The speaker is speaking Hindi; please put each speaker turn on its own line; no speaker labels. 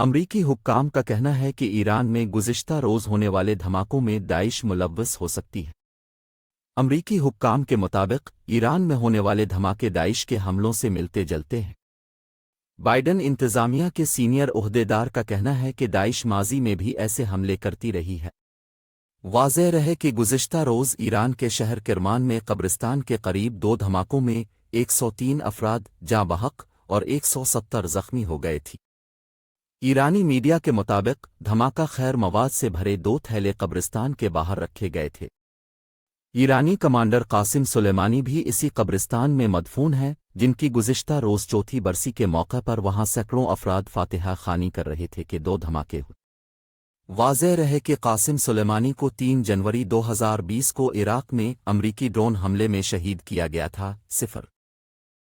अमरीकी हुक्काम का कहना है कि ईरान में गुज़िश्ता रोज़ होने वाले धमाकों में दाइश मुलवस हो सकती है। अमरीकी हुक्काम के मुताबिक, ईरान में होने वाले धमाके दाइश के हमलों से मिलते जलते हैं। बाइडन इंतज़ामिया के सीनियर ओहदेदार का कहना है कि दाइश माजी में भी ऐसे हमले करती रही है। वाजह रहे कि गुज़िश्ता रोज़ ईरान के शहर किरमान में कब्रिस्तान के करीब दो धमाकों में 103 अफराद, जाँ बहक, और 170 जख्मी हो गए थी। ईरानी मीडिया के मुताबिक, धमाका खैर मवाद से भरे दो थैले कब्रिस्तान के बाहर रखे गए थे। ईरानी कमांडर कासिम सुलेमानी भी इसी कब्रिस्तान में मदफून हैं, जिनकी गुज़िश्ता रोज़ चौथी बरसी के मौके पर वहाँ सैकड़ों अफराद फातिहा खानी कर रहे थे कि दो धमाके हुए वाजह रहे कि कासिम सुलेमानी को 3 जनवरी 2020 को इराक में अमरीकी ड्रोन हमले में शहीद किया गया था, सिफर।